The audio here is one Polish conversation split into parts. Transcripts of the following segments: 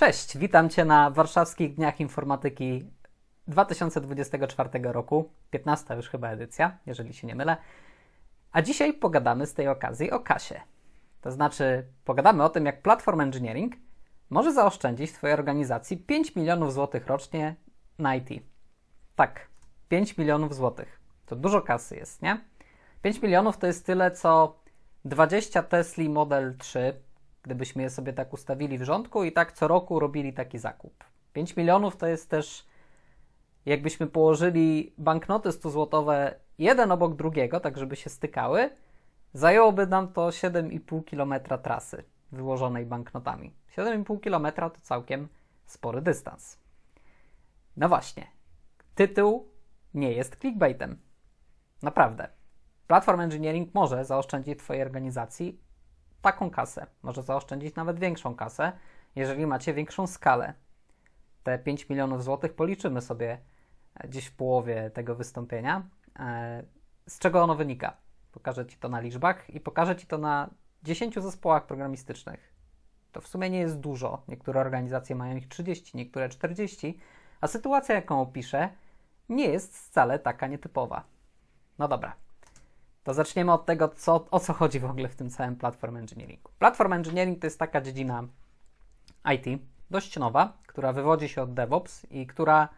Cześć, witam Cię na Warszawskich Dniach Informatyki 2024 roku. 15 już chyba edycja, jeżeli się nie mylę. A dzisiaj pogadamy z tej okazji o kasie. To znaczy, pogadamy o tym, jak Platform Engineering może zaoszczędzić Twojej organizacji 5 milionów złotych rocznie na IT. Tak, 5 milionów złotych. To dużo kasy jest, nie? 5 milionów to jest tyle, co 20 Tesli Model 3 gdybyśmy je sobie tak ustawili w rządku i tak co roku robili taki zakup. 5 milionów to jest też, jakbyśmy położyli banknoty 100-złotowe jeden obok drugiego, tak żeby się stykały, zajęłoby nam to 7,5 km trasy wyłożonej banknotami. 7,5 km to całkiem spory dystans. No właśnie, tytuł nie jest clickbaitem. Naprawdę. Platform Engineering może zaoszczędzić Twojej organizacji taką kasę. Może zaoszczędzić nawet większą kasę, jeżeli macie większą skalę. Te 5 milionów złotych policzymy sobie gdzieś w połowie tego wystąpienia. E, z czego ono wynika? Pokażę Ci to na liczbach i pokażę Ci to na 10 zespołach programistycznych. To w sumie nie jest dużo. Niektóre organizacje mają ich 30, niektóre 40, a sytuacja, jaką opiszę, nie jest wcale taka nietypowa. No dobra, to zaczniemy od tego, co, o co chodzi w ogóle w tym całym platform engineeringu. Platform engineering to jest taka dziedzina IT, dość nowa, która wywodzi się od DevOps i która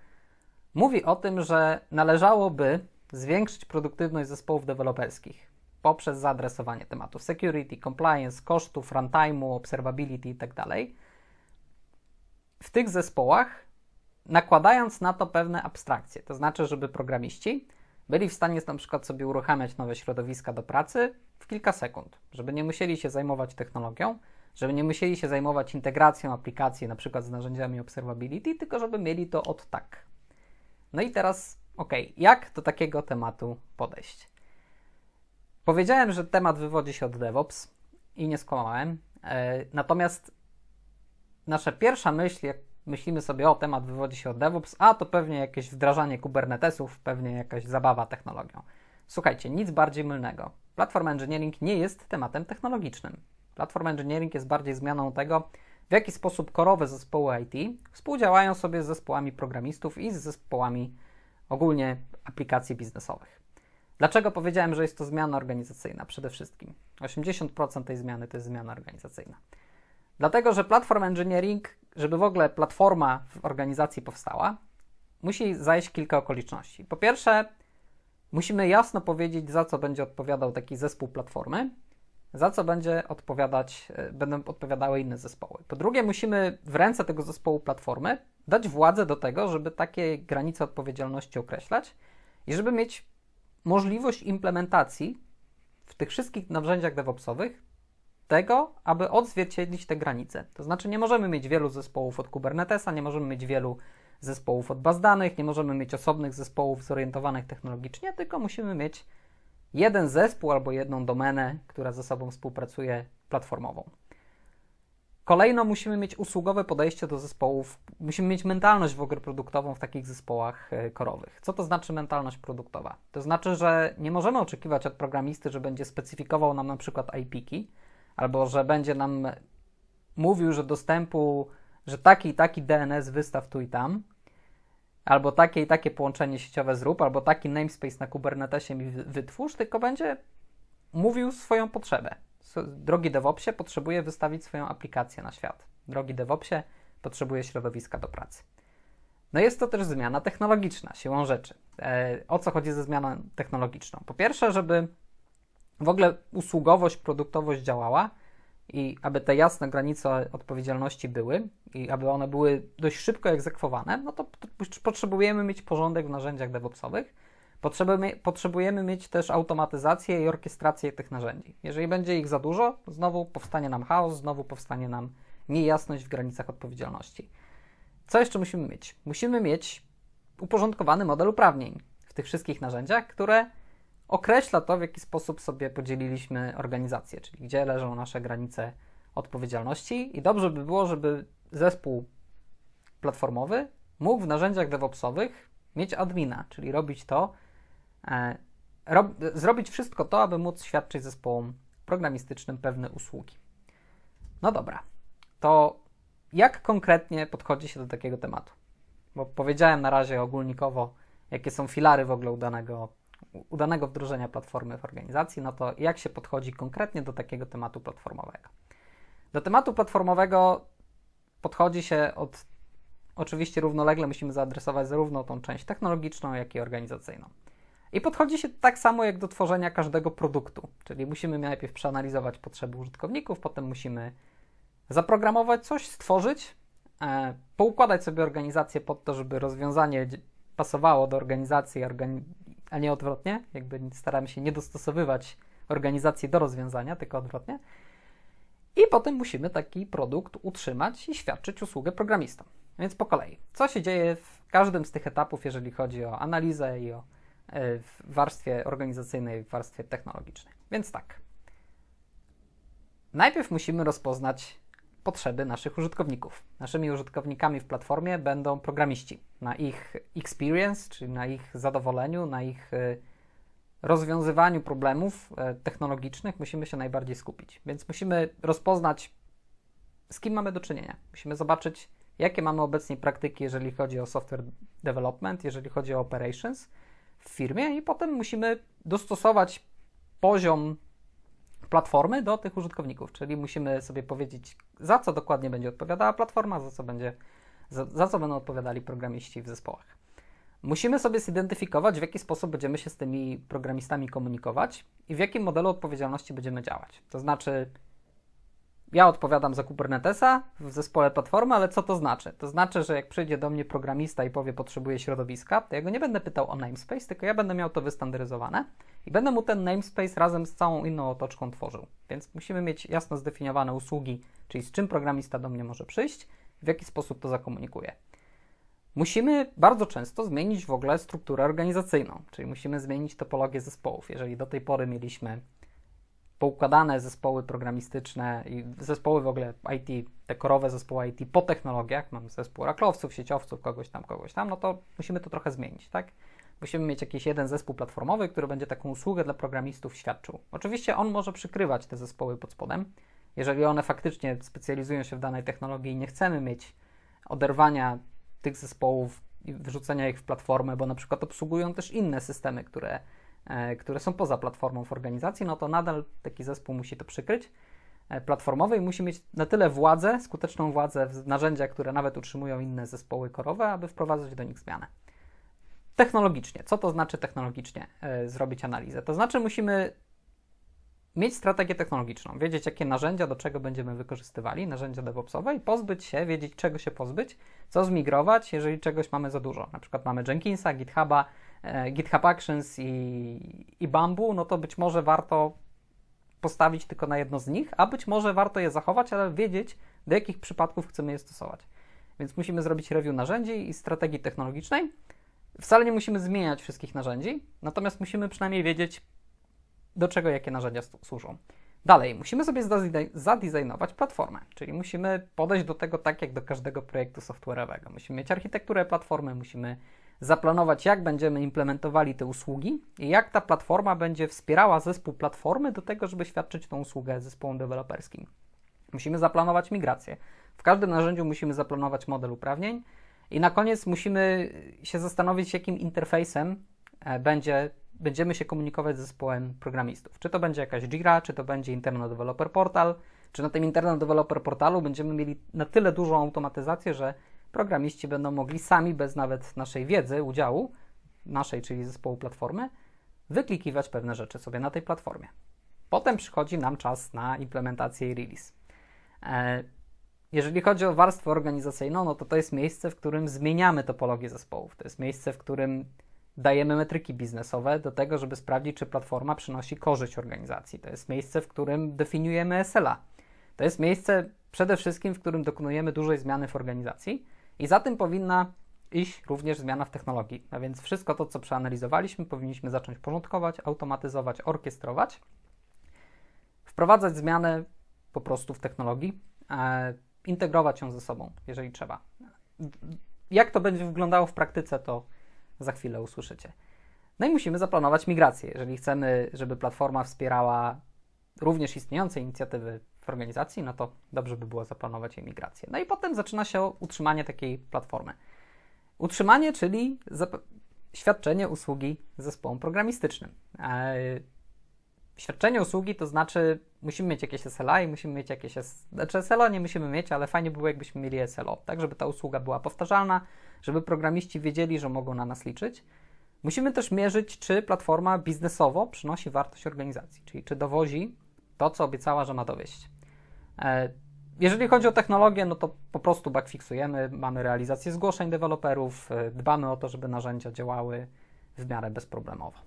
mówi o tym, że należałoby zwiększyć produktywność zespołów deweloperskich poprzez zaadresowanie tematów security, compliance, kosztów, runtime'u, observability itd. Tak w tych zespołach nakładając na to pewne abstrakcje, to znaczy, żeby programiści byli w stanie na przykład sobie uruchamiać nowe środowiska do pracy w kilka sekund, żeby nie musieli się zajmować technologią, żeby nie musieli się zajmować integracją aplikacji, na przykład z narzędziami observability, tylko żeby mieli to od tak. No i teraz, ok, jak do takiego tematu podejść? Powiedziałem, że temat wywodzi się od DevOps i nie skłamałem. E, natomiast nasza pierwsza myśl, jak myślimy sobie, o temat wywodzi się od DevOps, a to pewnie jakieś wdrażanie Kubernetesów, pewnie jakaś zabawa technologią. Słuchajcie, nic bardziej mylnego. Platform Engineering nie jest tematem technologicznym. Platform Engineering jest bardziej zmianą tego, w jaki sposób korowe zespoły IT współdziałają sobie z zespołami programistów i z zespołami ogólnie aplikacji biznesowych. Dlaczego powiedziałem, że jest to zmiana organizacyjna? Przede wszystkim 80% tej zmiany to jest zmiana organizacyjna. Dlatego, że platform engineering, żeby w ogóle platforma w organizacji powstała, musi zajść kilka okoliczności. Po pierwsze, musimy jasno powiedzieć, za co będzie odpowiadał taki zespół platformy, za co będzie odpowiadać, e, będą odpowiadały inne zespoły. Po drugie, musimy w ręce tego zespołu platformy dać władzę do tego, żeby takie granice odpowiedzialności określać i żeby mieć możliwość implementacji w tych wszystkich narzędziach DevOpsowych tego, aby odzwierciedlić te granice. To znaczy nie możemy mieć wielu zespołów od Kubernetesa, nie możemy mieć wielu zespołów od baz danych, nie możemy mieć osobnych zespołów zorientowanych technologicznie, tylko musimy mieć jeden zespół albo jedną domenę, która ze sobą współpracuje platformową. Kolejno musimy mieć usługowe podejście do zespołów, musimy mieć mentalność w ogóle produktową w takich zespołach e, korowych. Co to znaczy mentalność produktowa? To znaczy, że nie możemy oczekiwać od programisty, że będzie specyfikował nam na przykład IP-ki, albo że będzie nam mówił, że dostępu, że taki i taki DNS wystaw tu i tam, albo takie i takie połączenie sieciowe zrób, albo taki namespace na Kubernetesie mi wytwórz, tylko będzie mówił swoją potrzebę. Drogi DevOpsie potrzebuje wystawić swoją aplikację na świat. Drogi DevOpsie potrzebuje środowiska do pracy. No jest to też zmiana technologiczna, siłą rzeczy. E, o co chodzi ze zmianą technologiczną? Po pierwsze, żeby w ogóle usługowość, produktowość działała i aby te jasne granice odpowiedzialności były i aby one były dość szybko egzekwowane, no to potrzebujemy mieć porządek w narzędziach DevOpsowych. Potrzebujemy, potrzebujemy mieć też automatyzację i orkiestrację tych narzędzi. Jeżeli będzie ich za dużo, znowu powstanie nam chaos, znowu powstanie nam niejasność w granicach odpowiedzialności. Co jeszcze musimy mieć? Musimy mieć uporządkowany model uprawnień w tych wszystkich narzędziach, które określa to, w jaki sposób sobie podzieliliśmy organizację, czyli gdzie leżą nasze granice odpowiedzialności. I dobrze by było, żeby zespół platformowy mógł w narzędziach DevOpsowych mieć admina, czyli robić to, e, rob, zrobić wszystko to, aby móc świadczyć zespołom programistycznym pewne usługi. No dobra, to jak konkretnie podchodzi się do takiego tematu? Bo powiedziałem na razie ogólnikowo, jakie są filary w ogóle udanego, udanego wdrożenia platformy w organizacji, no to jak się podchodzi konkretnie do takiego tematu platformowego? Do tematu platformowego podchodzi się od oczywiście równolegle musimy zaadresować zarówno tą część technologiczną, jak i organizacyjną. I podchodzi się tak samo jak do tworzenia każdego produktu, czyli musimy najpierw przeanalizować potrzeby użytkowników, potem musimy zaprogramować coś, stworzyć, e, poukładać sobie organizację pod to, żeby rozwiązanie pasowało do organizacji, a nie odwrotnie. Jakby staramy się nie dostosowywać organizacji do rozwiązania, tylko odwrotnie. I potem musimy taki produkt utrzymać i świadczyć usługę programistom. Więc po kolei. Co się dzieje w każdym z tych etapów, jeżeli chodzi o analizę i o e, w warstwie organizacyjnej, w warstwie technologicznej? Więc tak. Najpierw musimy rozpoznać potrzeby naszych użytkowników. Naszymi użytkownikami w platformie będą programiści. Na ich experience, czyli na ich zadowoleniu, na ich e, rozwiązywaniu problemów e, technologicznych musimy się najbardziej skupić. Więc musimy rozpoznać, z kim mamy do czynienia. Musimy zobaczyć, jakie mamy obecnie praktyki, jeżeli chodzi o software development, jeżeli chodzi o operations w firmie, i potem musimy dostosować poziom platformy do tych użytkowników, czyli musimy sobie powiedzieć, za co dokładnie będzie odpowiadała platforma, za co, będzie, za, za co będą odpowiadali programiści w zespołach. Musimy sobie zidentyfikować, w jaki sposób będziemy się z tymi programistami komunikować i w jakim modelu odpowiedzialności będziemy działać. To znaczy, ja odpowiadam za Kubernetesa w zespole platformy, ale co to znaczy? To znaczy, że jak przyjdzie do mnie programista i powie, potrzebuje środowiska, to ja go nie będę pytał o namespace, tylko ja będę miał to wystandaryzowane i będę mu ten namespace razem z całą inną otoczką tworzył. Więc musimy mieć jasno zdefiniowane usługi, czyli z czym programista do mnie może przyjść, w jaki sposób to zakomunikuje. Musimy bardzo często zmienić w ogóle strukturę organizacyjną, czyli musimy zmienić topologię zespołów. Jeżeli do tej pory mieliśmy poukładane zespoły programistyczne i zespoły w ogóle IT, te korowe zespoły IT po technologiach, mam zespół raklowców, sieciowców, kogoś tam, kogoś tam, no to musimy to trochę zmienić, tak? Musimy mieć jakiś jeden zespół platformowy, który będzie taką usługę dla programistów świadczył. Oczywiście on może przykrywać te zespoły pod spodem. Jeżeli one faktycznie specjalizują się w danej technologii i nie chcemy mieć oderwania tych zespołów i wrzucenia ich w platformę, bo na przykład obsługują też inne systemy, które które są poza platformą w organizacji, no to nadal taki zespół musi to przykryć e, platformowy i musi mieć na tyle władzę, skuteczną władzę w narzędziach, które nawet utrzymują inne zespoły korowe, aby wprowadzać do nich zmianę. Technologicznie. Co to znaczy technologicznie e, zrobić analizę? To znaczy musimy mieć strategię technologiczną, wiedzieć jakie narzędzia do czego będziemy wykorzystywali, narzędzia DevOpsowe i pozbyć się, wiedzieć czego się pozbyć, co zmigrować, jeżeli czegoś mamy za dużo. Na przykład mamy Jenkinsa, GitHuba, e, GitHub Actions i, i Bamboo, no to być może warto postawić tylko na jedno z nich, a być może warto je zachować, ale wiedzieć do jakich przypadków chcemy je stosować. Więc musimy zrobić review narzędzi i strategii technologicznej. Wcale nie musimy zmieniać wszystkich narzędzi, natomiast musimy przynajmniej wiedzieć, do czego jakie narzędzia służą. Dalej, musimy sobie zadesignować platformę, czyli musimy podejść do tego tak jak do każdego projektu software'owego. Musimy mieć architekturę platformy, musimy zaplanować, jak będziemy implementowali te usługi i jak ta platforma będzie wspierała zespół platformy do tego, żeby świadczyć tą usługę zespołom deweloperskim. Musimy zaplanować migrację. W każdym narzędziu musimy zaplanować model uprawnień i na koniec musimy się zastanowić, jakim interfejsem e, będzie będziemy się komunikować z zespołem programistów. Czy to będzie jakaś Jira, czy to będzie Internal Developer Portal, czy na tym Internal Developer Portalu będziemy mieli na tyle dużą automatyzację, że programiści będą mogli sami, bez nawet naszej wiedzy, udziału, naszej, czyli zespołu platformy, wyklikiwać pewne rzeczy sobie na tej platformie. Potem przychodzi nam czas na implementację i release. E, jeżeli chodzi o warstwę organizacyjną, no to to jest miejsce, w którym zmieniamy topologię zespołów. To jest miejsce, w którym dajemy metryki biznesowe do tego, żeby sprawdzić, czy platforma przynosi korzyść organizacji. To jest miejsce, w którym definiujemy SLA. To jest miejsce przede wszystkim, w którym dokonujemy dużej zmiany w organizacji i za tym powinna iść również zmiana w technologii. A więc wszystko to, co przeanalizowaliśmy, powinniśmy zacząć porządkować, automatyzować, orkiestrować, wprowadzać zmianę po prostu w technologii, e, integrować ją ze sobą, jeżeli trzeba. Jak to będzie wyglądało w praktyce, to za chwilę usłyszycie. No i musimy zaplanować migrację. Jeżeli chcemy, żeby platforma wspierała również istniejące inicjatywy w organizacji, no to dobrze by było zaplanować jej migrację. No i potem zaczyna się utrzymanie takiej platformy. Utrzymanie, czyli świadczenie usługi zespołom programistycznym. E, świadczenie usługi to znaczy musimy mieć jakieś SLA i musimy mieć jakieś... Znaczy SLO nie musimy mieć, ale fajnie było jakbyśmy mieli SLO, tak żeby ta usługa była powtarzalna, żeby programiści wiedzieli, że mogą na nas liczyć. Musimy też mierzyć, czy platforma biznesowo przynosi wartość organizacji, czyli czy dowozi to, co obiecała, że ma dowieść. E, jeżeli chodzi o technologię, no to po prostu backfixujemy, mamy realizację zgłoszeń deweloperów, e, dbamy o to, żeby narzędzia działały w miarę bezproblemowo.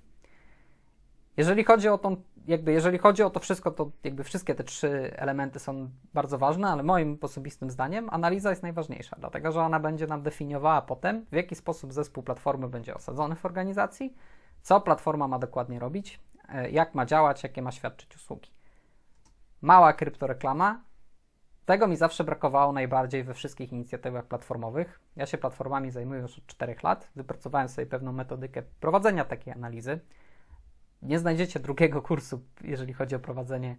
Jeżeli chodzi o jakby jeżeli chodzi o to wszystko, to jakby wszystkie te trzy elementy są bardzo ważne, ale moim osobistym zdaniem analiza jest najważniejsza, dlatego że ona będzie nam definiowała potem, w jaki sposób zespół platformy będzie osadzony w organizacji, co platforma ma dokładnie robić, e, jak ma działać, jakie ma świadczyć usługi. Mała kryptoreklama. Tego mi zawsze brakowało najbardziej we wszystkich inicjatywach platformowych. Ja się platformami zajmuję już od 4 lat. Wypracowałem sobie pewną metodykę prowadzenia takiej analizy. Nie znajdziecie drugiego kursu, jeżeli chodzi o prowadzenie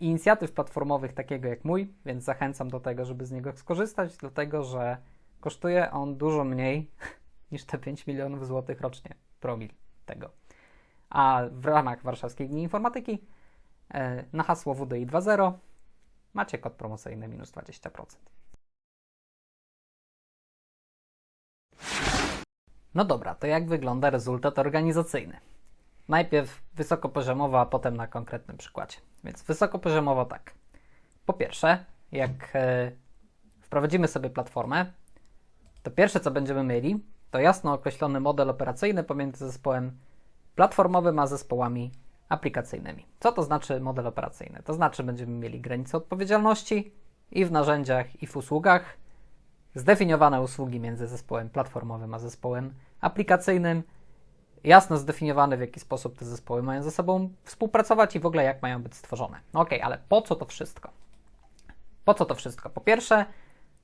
inicjatyw platformowych takiego jak mój, więc zachęcam do tego, żeby z niego skorzystać, dlatego że kosztuje on dużo mniej niż te 5 milionów złotych rocznie, promil tego. A w ramach Warszawskiej Dni Informatyki na hasło WDI 2.0 macie kod promocyjny minus 20%. No dobra, to jak wygląda rezultat organizacyjny? Najpierw wysokopoziomowo, a potem na konkretnym przykładzie. Więc wysokopoziomowo tak. Po pierwsze, jak e, wprowadzimy sobie platformę, to pierwsze co będziemy mieli, to jasno określony model operacyjny pomiędzy zespołem platformowym a zespołami aplikacyjnymi. Co to znaczy model operacyjny? To znaczy będziemy mieli granice odpowiedzialności i w narzędziach, i w usługach, zdefiniowane usługi między zespołem platformowym a zespołem aplikacyjnym, jasno zdefiniowane, w jaki sposób te zespoły mają ze sobą współpracować i w ogóle jak mają być stworzone. No ok, ale po co to wszystko? Po co to wszystko? Po pierwsze,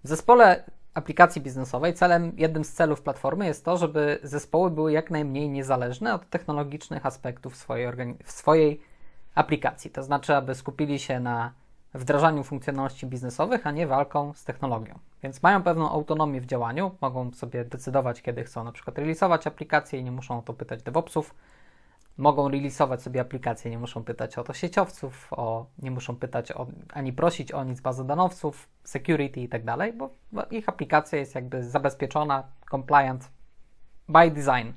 w zespole aplikacji biznesowej celem, jednym z celów platformy jest to, żeby zespoły były jak najmniej niezależne od technologicznych aspektów swojej, w swojej aplikacji. To znaczy, aby skupili się na wdrażaniu funkcjonalności biznesowych, a nie walką z technologią. Więc mają pewną autonomię w działaniu, mogą sobie decydować, kiedy chcą na przykład releasować aplikacje i nie muszą o to pytać DevOpsów. Mogą releasować sobie aplikacje, nie muszą pytać o to sieciowców, o, nie muszą pytać o, ani prosić o nic bazodanowców, security i tak dalej, bo ich aplikacja jest jakby zabezpieczona, compliant by design,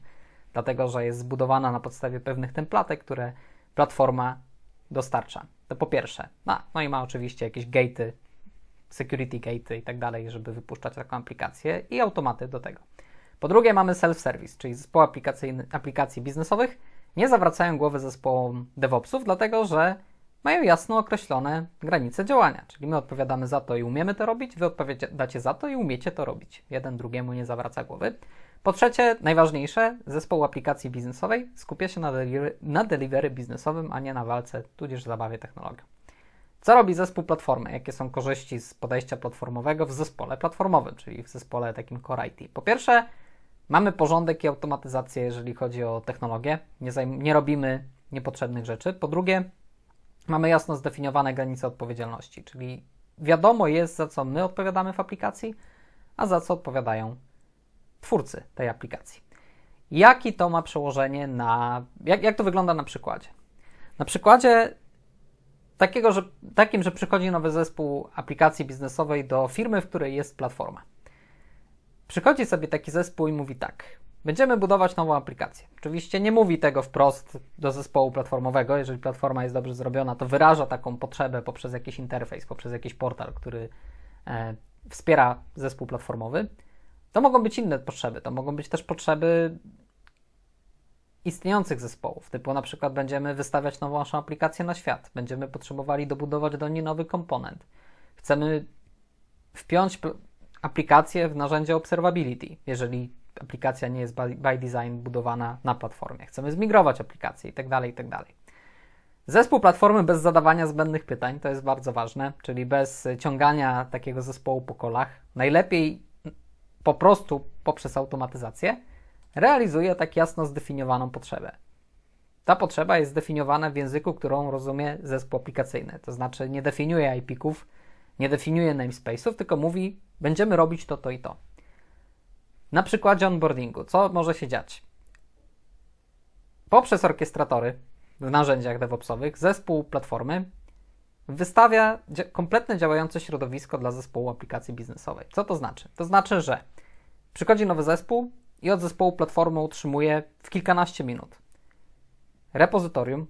dlatego że jest zbudowana na podstawie pewnych templatek, które platforma dostarcza. To po pierwsze. No, no i ma oczywiście jakieś gate'y, security gate'y i tak dalej, żeby wypuszczać taką aplikację i automaty do tego. Po drugie mamy self-service, czyli zespoły aplikacji biznesowych nie zawracają głowy zespołom DevOpsów, dlatego że mają jasno określone granice działania. Czyli my odpowiadamy za to i umiemy to robić, wy odpowiadacie za to i umiecie to robić. Jeden drugiemu nie zawraca głowy. Po trzecie, najważniejsze, zespoł aplikacji biznesowej skupia się na, delivery, na delivery biznesowym, a nie na walce, tudzież zabawie technologią. Co robi zespół platformy? Jakie są korzyści z podejścia platformowego w zespole platformowym, czyli w zespole takim Core IT? Po pierwsze, mamy porządek i automatyzację, jeżeli chodzi o technologię. Nie, nie robimy niepotrzebnych rzeczy. Po drugie, mamy jasno zdefiniowane granice odpowiedzialności, czyli wiadomo jest, za co my odpowiadamy w aplikacji, a za co odpowiadają twórcy tej aplikacji. Jaki to ma przełożenie na. Jak, jak to wygląda na przykładzie? Na przykładzie takiego, że, takim, że przychodzi nowy zespół aplikacji biznesowej do firmy, w której jest platforma. Przychodzi sobie taki zespół i mówi tak: Będziemy budować nową aplikację. Oczywiście nie mówi tego wprost do zespołu platformowego. Jeżeli platforma jest dobrze zrobiona, to wyraża taką potrzebę poprzez jakiś interfejs, poprzez jakiś portal, który e, wspiera zespół platformowy. To mogą być inne potrzeby. To mogą być też potrzeby istniejących zespołów, typu na przykład będziemy wystawiać nową naszą aplikację na świat, będziemy potrzebowali dobudować do niej nowy komponent. Chcemy wpiąć aplikację w narzędzie observability, jeżeli aplikacja nie jest by design budowana na platformie. Chcemy zmigrować aplikację itd., tak itd. Tak Zespół platformy bez zadawania zbędnych pytań, to jest bardzo ważne, czyli bez ciągania takiego zespołu po kolach. Najlepiej po prostu poprzez automatyzację realizuje tak jasno zdefiniowaną potrzebę. ta potrzeba jest zdefiniowana w języku, którą rozumie zespół aplikacyjny. To znaczy nie definiuje IP-ków, nie definiuje namespace'ów, tylko mówi, będziemy robić to, to i to. Na przykładzie onboardingu, co może się dziać? Poprzez orkiestratory w narzędziach DevOpsowych zespół platformy wystawia kompletne działające środowisko dla zespołu aplikacji biznesowej. Co to znaczy? To znaczy, że przychodzi nowy zespół i od zespołu platformy utrzymuje w kilkanaście minut repozytorium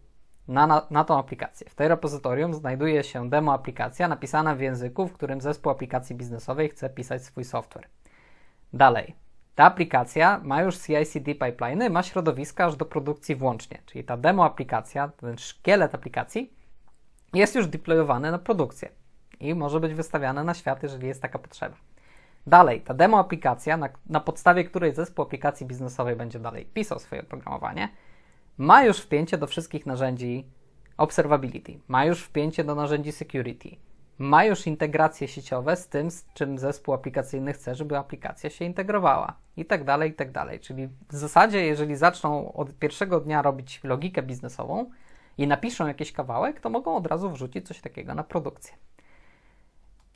na, na, na tą aplikację. W tej repozytorium znajduje się demo aplikacja napisana w języku, w którym zespół aplikacji biznesowej chce pisać swój software. Dalej, ta aplikacja ma już CI/CD pipeliny, ma środowiska aż do produkcji włącznie, czyli ta demo aplikacja, ten szkielet aplikacji jest już deployowany na produkcję i może być wystawiane na świat, jeżeli jest taka potrzeba. Dalej, ta demo aplikacja, na, na podstawie której zespół aplikacji biznesowej będzie dalej pisał swoje oprogramowanie, ma już wpięcie do wszystkich narzędzi observability, ma już wpięcie do narzędzi security, ma już integracje sieciowe z tym, z czym zespół aplikacyjny chce, żeby aplikacja się integrowała i tak dalej, i tak dalej. Czyli w zasadzie, jeżeli zaczną od pierwszego dnia robić logikę biznesową i napiszą jakiś kawałek, to mogą od razu wrzucić coś takiego na produkcję.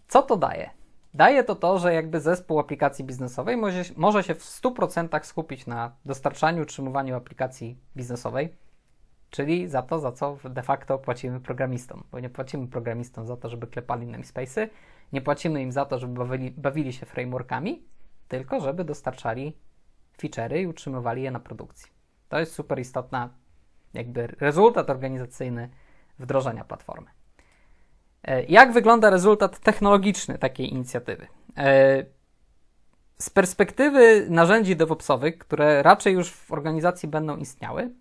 Co to daje? Daje to to, że jakby zespół aplikacji biznesowej może, może się w 100% skupić na dostarczaniu, utrzymywaniu aplikacji biznesowej, czyli za to, za co de facto płacimy programistom, bo nie płacimy programistom za to, żeby klepali namespace'y, nie płacimy im za to, żeby bawili, bawili się frameworkami, tylko żeby dostarczali feature'y i utrzymywali je na produkcji. To jest super istotna jakby rezultat organizacyjny wdrożenia platformy. E, jak wygląda rezultat technologiczny takiej inicjatywy? E, z perspektywy narzędzi DevOpsowych, które raczej już w organizacji będą istniały,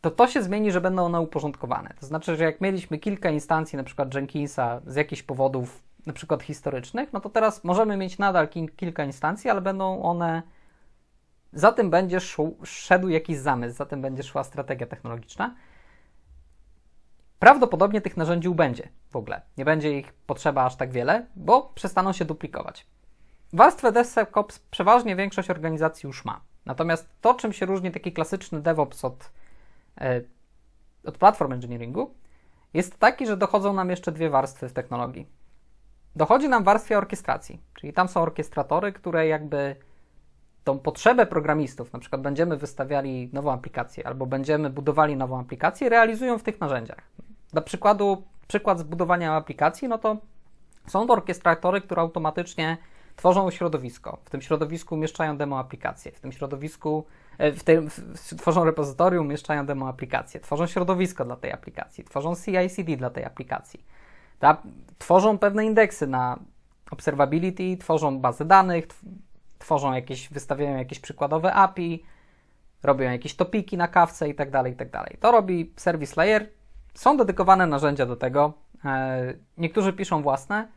to to się zmieni, że będą one uporządkowane. To znaczy, że jak mieliśmy kilka instancji, na przykład Jenkinsa, z jakichś powodów, na przykład historycznych, no to teraz możemy mieć nadal kilka instancji, ale będą one. Za tym będzie szedł jakiś zamysł, za tym będzie szła strategia technologiczna. Prawdopodobnie tych narzędzi ubędzie w ogóle. Nie będzie ich potrzeba aż tak wiele, bo przestaną się duplikować. Warstwę DevSecOps przeważnie większość organizacji już ma. Natomiast to, czym się różni taki klasyczny DevOps od, e, od platform engineeringu, jest taki, że dochodzą nam jeszcze dwie warstwy w technologii. Dochodzi nam warstwa orkiestracji, czyli tam są orkiestratory, które jakby tą potrzebę programistów, na przykład będziemy wystawiali nową aplikację albo będziemy budowali nową aplikację, realizują w tych narzędziach. Dla przykładu, przykład zbudowania aplikacji, no to są to orkiestratory, które automatycznie tworzą środowisko. W tym środowisku umieszczają demo aplikacje, w tym środowisku e, w tym, w, tworzą repozytorium, umieszczają demo aplikacje, tworzą środowisko dla tej aplikacji, tworzą CI/CD dla tej aplikacji. Ta, tworzą pewne indeksy na observability, tworzą bazy danych, tworzą jakieś, wystawiają jakieś przykładowe API, robią jakieś topiki na kawce i tak dalej, i tak dalej. To robi Service Layer. Są dedykowane narzędzia do tego. E, niektórzy piszą własne.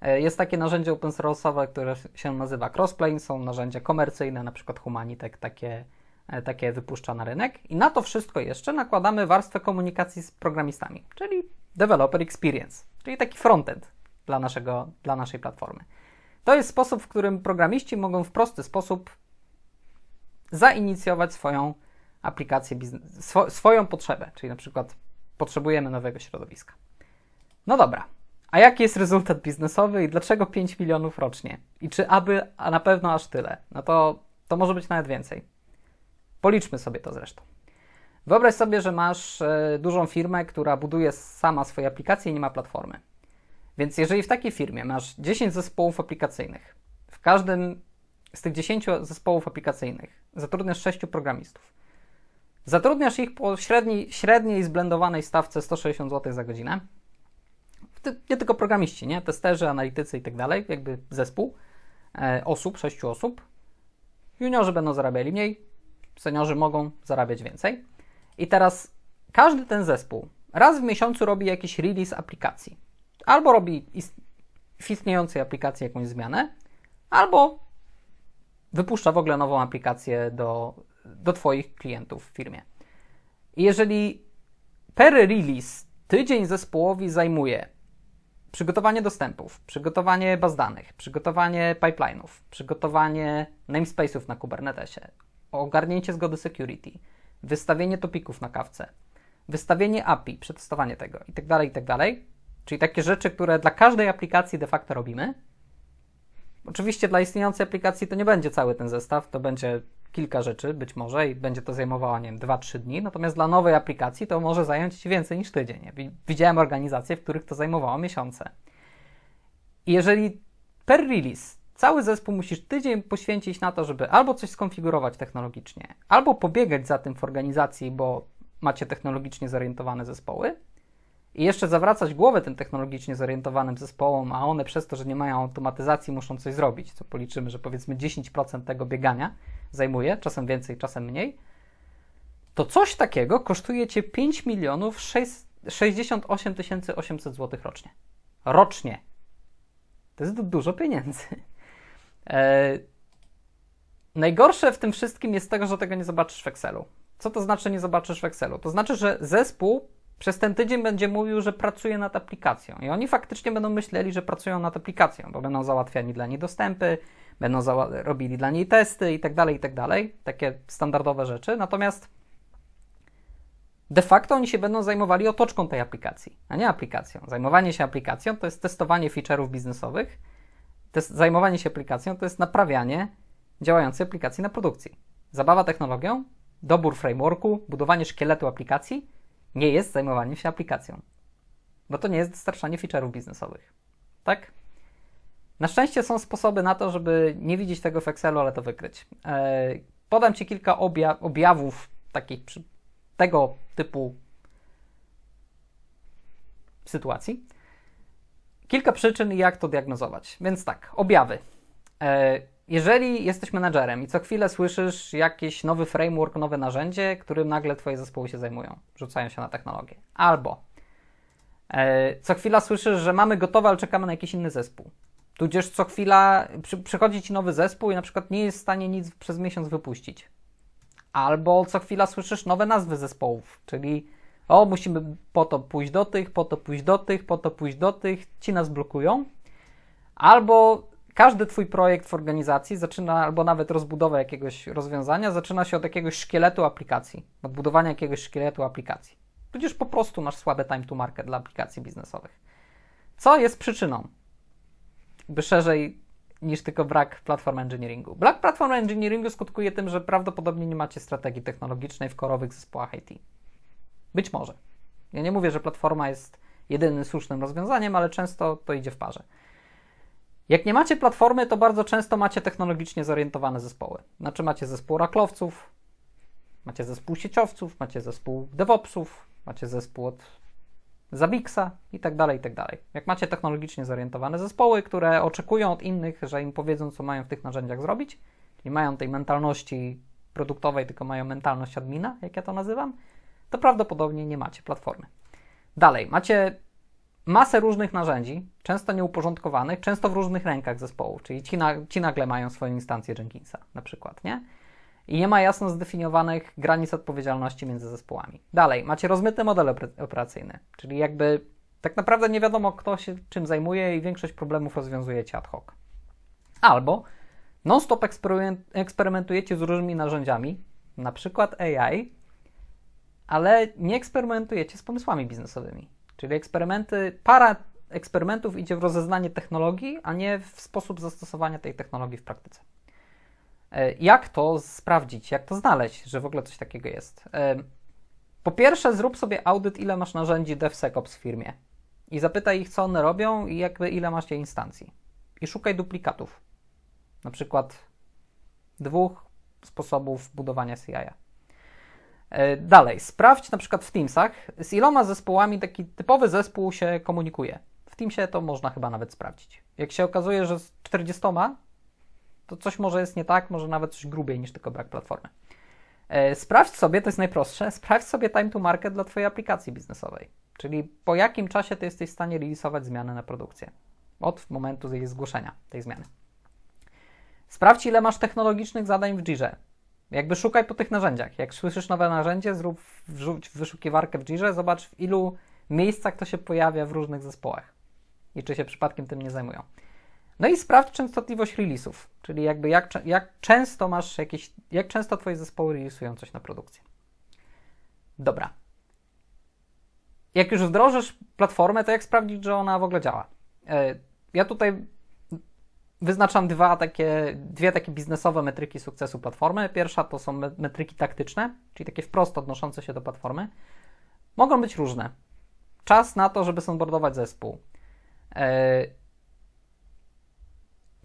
E, jest takie narzędzie open source'owe, które się nazywa Crossplane. Są narzędzia komercyjne, na przykład Humanitek takie, e, takie wypuszcza na rynek. I na to wszystko jeszcze nakładamy warstwę komunikacji z programistami, czyli Developer Experience, czyli taki frontend dla, naszego, dla naszej platformy. To jest sposób, w którym programiści mogą w prosty sposób zainicjować swoją aplikację, swo, swoją potrzebę, czyli na przykład potrzebujemy nowego środowiska. No dobra, a jaki jest rezultat biznesowy i dlaczego 5 milionów rocznie? I czy aby, a na pewno aż tyle? No to, to może być nawet więcej. Policzmy sobie to zresztą. Wyobraź sobie, że masz e, dużą firmę, która buduje sama swoje aplikacje i nie ma platformy. Więc jeżeli w takiej firmie masz 10 zespołów aplikacyjnych, w każdym z tych 10 zespołów aplikacyjnych zatrudniasz 6 programistów. Zatrudniasz ich po średniej, średniej zblendowanej stawce 160 zł za godzinę. Nie tylko programiści, nie? Testerzy, analitycy i tak dalej, jakby zespół e, osób, 6 osób. Juniorzy będą zarabiali mniej, seniorzy mogą zarabiać więcej. I teraz każdy ten zespół raz w miesiącu robi jakiś release aplikacji albo robi w istniejącej aplikacji jakąś zmianę, albo wypuszcza w ogóle nową aplikację do, do Twoich klientów w firmie. I jeżeli per release tydzień zespołowi zajmuje przygotowanie dostępów, przygotowanie baz danych, przygotowanie pipeline'ów, przygotowanie namespace'ów na Kubernetesie, ogarnięcie zgody security, wystawienie topików na kawce, wystawienie API, przetestowanie tego itd., tak itd., tak czyli takie rzeczy, które dla każdej aplikacji de facto robimy. Oczywiście dla istniejącej aplikacji to nie będzie cały ten zestaw, to będzie kilka rzeczy być może i będzie to zajmowało, nie wiem, 2-3 dni, natomiast dla nowej aplikacji to może zająć Ci więcej niż tydzień. Widziałem organizacje, w których to zajmowało miesiące. Jeżeli per release cały zespół musisz tydzień poświęcić na to, żeby albo coś skonfigurować technologicznie, albo pobiegać za tym w organizacji, bo macie technologicznie zorientowane zespoły, i jeszcze zawracać głowę tym technologicznie zorientowanym zespołom, a one przez to, że nie mają automatyzacji, muszą coś zrobić, co policzymy, że powiedzmy 10% tego biegania zajmuje, czasem więcej, czasem mniej, to coś takiego kosztuje Cię 5 milionów 68 800 zł rocznie. Rocznie. To jest dużo pieniędzy. E, najgorsze w tym wszystkim jest tego, że tego nie zobaczysz w Excelu. Co to znaczy nie zobaczysz w Excelu? To znaczy, że zespół przez ten tydzień będzie mówił, że pracuje nad aplikacją. I oni faktycznie będą myśleli, że pracują nad aplikacją, bo będą załatwiani dla niej dostępy, będą robili dla niej testy i tak dalej, i tak dalej. Takie standardowe rzeczy. Natomiast de facto oni się będą zajmowali otoczką tej aplikacji, a nie aplikacją. Zajmowanie się aplikacją to jest testowanie feature'ów biznesowych. Zajmowanie się aplikacją to jest naprawianie działającej aplikacji na produkcji. Zabawa technologią, dobór frameworku, budowanie szkieletu aplikacji nie jest zajmowaniem się aplikacją, bo to nie jest dostarczanie feature'ów biznesowych. Tak? Na szczęście są sposoby na to, żeby nie widzieć tego w Excelu, ale to wykryć. E, podam Ci kilka obja objawów takich przy tego typu sytuacji. Kilka przyczyn i jak to diagnozować. Więc tak, objawy. E, jeżeli jesteś menedżerem i co chwilę słyszysz jakiś nowy framework, nowe narzędzie, którym nagle Twoje zespoły się zajmują, rzucają się na technologię. Albo e, co chwila słyszysz, że mamy gotowe, ale czekamy na jakiś inny zespół. Tudzież co chwila przy, przychodzi Ci nowy zespół i na przykład nie jest w stanie nic przez miesiąc wypuścić. Albo co chwila słyszysz nowe nazwy zespołów, czyli o, musimy po to pójść do tych, po to pójść do tych, po to pójść do tych, ci nas blokują. Albo każdy Twój projekt w organizacji zaczyna, albo nawet rozbudowa jakiegoś rozwiązania, zaczyna się od jakiegoś szkieletu aplikacji, od budowania jakiegoś szkieletu aplikacji. Tudzież po prostu masz słabe time to market dla aplikacji biznesowych. Co jest przyczyną? Szerzej niż tylko brak platform engineeringu. Brak platform engineeringu skutkuje tym, że prawdopodobnie nie macie strategii technologicznej w korowych zespołach IT. Być może. Ja nie mówię, że platforma jest jedynym słusznym rozwiązaniem, ale często to idzie w parze. Jak nie macie platformy, to bardzo często macie technologicznie zorientowane zespoły. Znaczy macie zespół raklowców, macie zespół sieciowców, macie zespół DevOpsów, macie zespół od Zabixa i tak dalej, i tak dalej. Jak macie technologicznie zorientowane zespoły, które oczekują od innych, że im powiedzą, co mają w tych narzędziach zrobić, nie mają tej mentalności produktowej, tylko mają mentalność admina, jak ja to nazywam, to prawdopodobnie nie macie platformy. Dalej, macie masę różnych narzędzi, często nieuporządkowanych, często w różnych rękach zespołów, czyli ci, na, ci nagle mają swoją instancję Jenkinsa na przykład, nie? I nie ma jasno zdefiniowanych granic odpowiedzialności między zespołami. Dalej, macie rozmyty model operacyjny, czyli jakby tak naprawdę nie wiadomo, kto się czym zajmuje i większość problemów rozwiązujecie ad hoc. Albo non-stop eksperymentujecie z różnymi narzędziami, na przykład AI, ale nie eksperymentujecie z pomysłami biznesowymi. Czyli eksperymenty, para eksperymentów idzie w rozeznanie technologii, a nie w sposób zastosowania tej technologii w praktyce. E, jak to sprawdzić, jak to znaleźć, że w ogóle coś takiego jest? E, po pierwsze, zrób sobie audyt, ile masz narzędzi DevSecOps w firmie i zapytaj ich, co one robią i jakby ile masz je instancji. I szukaj duplikatów. Na przykład dwóch sposobów budowania CI. E, dalej, sprawdź na przykład w Teamsach, z iloma zespołami taki typowy zespół się komunikuje. W Teamsie to można chyba nawet sprawdzić. Jak się okazuje, że z 40, to coś może jest nie tak, może nawet coś grubiej niż tylko brak platformy. E, sprawdź sobie, to jest najprostsze, sprawdź sobie time to market dla Twojej aplikacji biznesowej. Czyli po jakim czasie Ty jesteś w stanie releasować zmiany na produkcję. Od momentu jej zgłoszenia tej zmiany. Sprawdź, ile masz technologicznych zadań w Jirze. Jakby szukaj po tych narzędziach. Jak słyszysz nowe narzędzie, zrób wrzuć wyszukiwarkę w Jirze, zobacz w ilu miejscach to się pojawia w różnych zespołach i czy się przypadkiem tym nie zajmują. No i sprawdź częstotliwość releasów, czyli jakby jak, jak często masz jakieś, jak często twoje zespoły releasują coś na produkcję. Dobra. Jak już wdrożysz platformę, to jak sprawdzić, że ona w ogóle działa? E, ja tutaj wyznaczam dwa takie, dwie takie biznesowe metryki sukcesu platformy. Pierwsza to są metryki taktyczne, czyli takie wprost odnoszące się do platformy. Mogą być różne. Czas na to, żeby sonboardować zespół.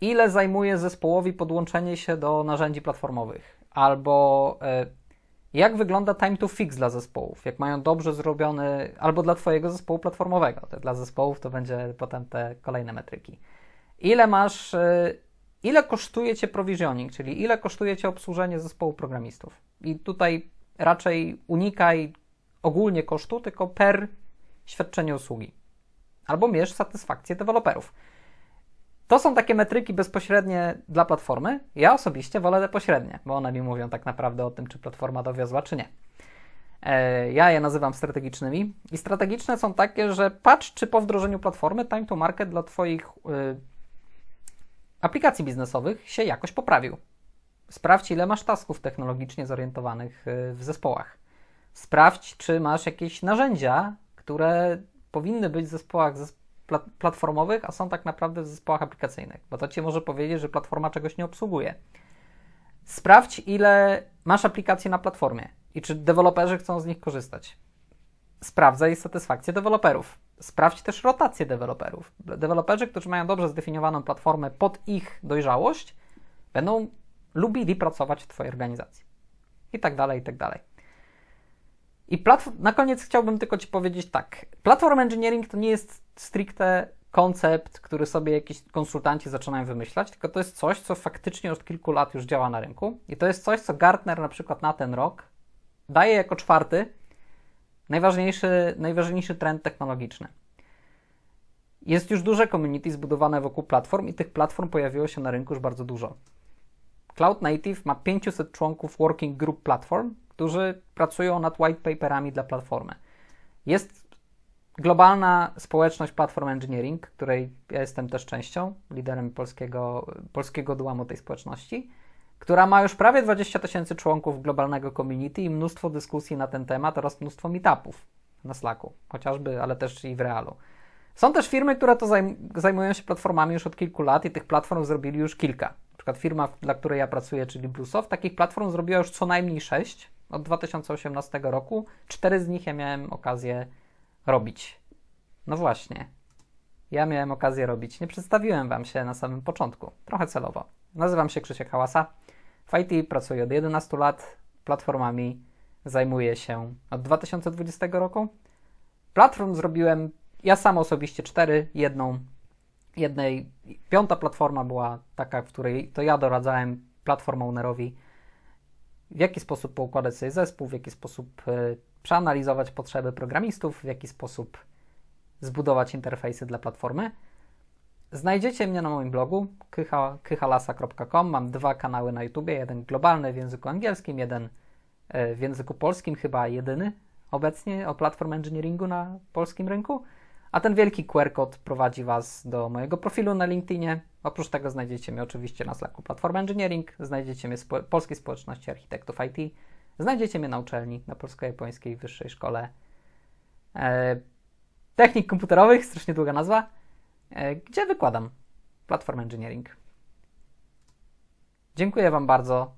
Ile zajmuje zespołowi podłączenie się do narzędzi platformowych? Albo e, jak wygląda time to fix dla zespołów? Jak mają dobrze zrobiony, albo dla Twojego zespołu platformowego. Dla zespołów to będzie potem te kolejne metryki. Ile masz, e, ile kosztuje Cię provisioning, czyli ile kosztuje Cię obsłużenie zespołu programistów? I tutaj raczej unikaj ogólnie kosztu, tylko per świadczenie usługi. Albo mierz satysfakcję deweloperów. To są takie metryki bezpośrednie dla platformy. Ja osobiście wolę te pośrednie, bo one mi mówią tak naprawdę o tym, czy platforma dowiozła, czy nie. E, ja je nazywam strategicznymi. I strategiczne są takie, że patrz, czy po wdrożeniu platformy time to market dla Twoich y, aplikacji biznesowych się jakoś poprawił. Sprawdź, ile masz tasków technologicznie zorientowanych y, w zespołach. Sprawdź, czy masz jakieś narzędzia, które powinny być w zespołach platformowych, a są tak naprawdę w zespołach aplikacyjnych, bo to Ci może powiedzieć, że platforma czegoś nie obsługuje. Sprawdź, ile masz aplikacji na platformie i czy deweloperzy chcą z nich korzystać. Sprawdzaj satysfakcję deweloperów. Sprawdź też rotację deweloperów. Deweloperzy, którzy mają dobrze zdefiniowaną platformę pod ich dojrzałość, będą lubili pracować w Twojej organizacji. I tak dalej, i tak dalej. I na koniec chciałbym tylko Ci powiedzieć tak. Platform engineering to nie jest stricte koncept, który sobie jakiś konsultanci zaczynają wymyślać, tylko to jest coś, co faktycznie od kilku lat już działa na rynku. I to jest coś, co Gartner na przykład na ten rok daje jako czwarty najważniejszy, najważniejszy trend technologiczny. Jest już duże community zbudowane wokół platform i tych platform pojawiło się na rynku już bardzo dużo. Cloud Native ma 500 członków Working Group Platform, którzy pracują nad white paperami dla platformy. Jest globalna społeczność Platform Engineering, której ja jestem też częścią, liderem polskiego, polskiego duamu tej społeczności, która ma już prawie 20 tysięcy członków globalnego community i mnóstwo dyskusji na ten temat oraz mnóstwo meetupów na Slacku, chociażby, ale też i w realu. Są też firmy, które to zajmują się platformami już od kilku lat i tych platform zrobili już kilka. Na przykład firma, dla której ja pracuję, czyli Bluesoft, takich platform zrobiła już co najmniej sześć od 2018 roku. Cztery z nich ja miałem okazję robić. No właśnie. Ja miałem okazję robić. Nie przedstawiłem Wam się na samym początku. Trochę celowo. Nazywam się Krzysiek Hałasa. W IT pracuję od 11 lat. Platformami zajmuję się od 2020 roku. Platform zrobiłem ja sam osobiście cztery. Jedną, jednej, piąta platforma była taka, w której to ja doradzałem platform ownerowi w jaki sposób poukładać sobie zespół, w jaki sposób y, przeanalizować potrzeby programistów, w jaki sposób zbudować interfejsy dla platformy. Znajdziecie mnie na moim blogu kychalasa.com. Mam dwa kanały na YouTube, jeden globalny w języku angielskim, jeden e, w języku polskim, chyba jedyny obecnie o platform engineeringu na polskim rynku. A ten wielki QR kod prowadzi Was do mojego profilu na LinkedInie. Oprócz tego znajdziecie mnie oczywiście na Slacku Platform Engineering, znajdziecie mnie w Polskiej Społeczności Architektów IT, znajdziecie mnie na uczelni, na Polsko-Japońskiej Wyższej Szkole e, Technik Komputerowych, strasznie długa nazwa, e, gdzie wykładam Platform Engineering. Dziękuję Wam bardzo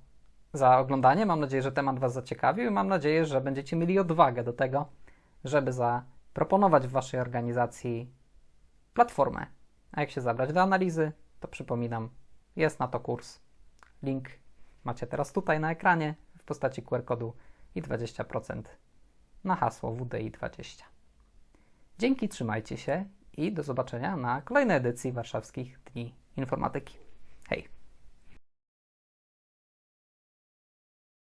za oglądanie. Mam nadzieję, że temat Was zaciekawił i mam nadzieję, że będziecie mieli odwagę do tego, żeby za proponować w Waszej organizacji platformę. A jak się zabrać do analizy, to przypominam, jest na to kurs. Link macie teraz tutaj na ekranie w postaci QR-kodu i 20% na hasło WDI20. Dzięki, trzymajcie się i do zobaczenia na kolejnej edycji Warszawskich Dni Informatyki. Hej!